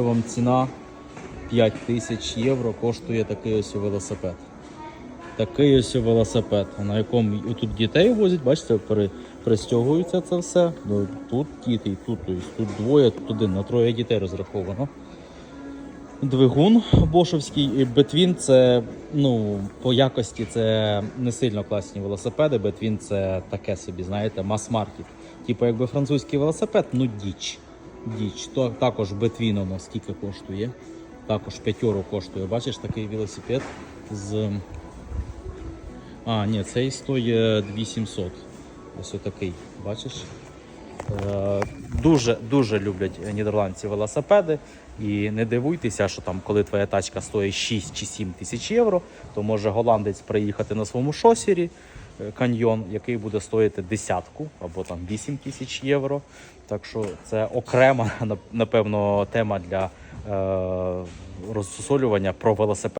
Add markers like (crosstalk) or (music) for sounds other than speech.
Вам ціна 5 тисяч євро коштує такий ось велосипед. Такий ось велосипед, на якому тут дітей возять, бачите, пристягується це все. Ну, Тут діти, тут, тобто, тут двоє, тут один, на троє дітей розраховано. Двигун бошовський і Бетвін це ну, по якості це не сильно класні велосипеди. Бетвін це таке собі, знаєте, мас-маркет. Типу, якби французький велосипед, ну діч. Діч. То також Бетвін скільки коштує. Також п'ятеро коштує. Бачиш такий велосипед з. А, ні, цей стоїть 2700. Ось отакий, бачиш? Е, Дуже дуже люблять нідерландці велосипеди. І не дивуйтеся, що там, коли твоя тачка стоїть 6 чи 7 тисяч євро, то може голландець приїхати на своєму шосері е, каньйон, який буде стоїти десятку або там 8 тисяч євро. Так що це окрема, (laughs) напевно, тема для е, розсолювання про велосипед.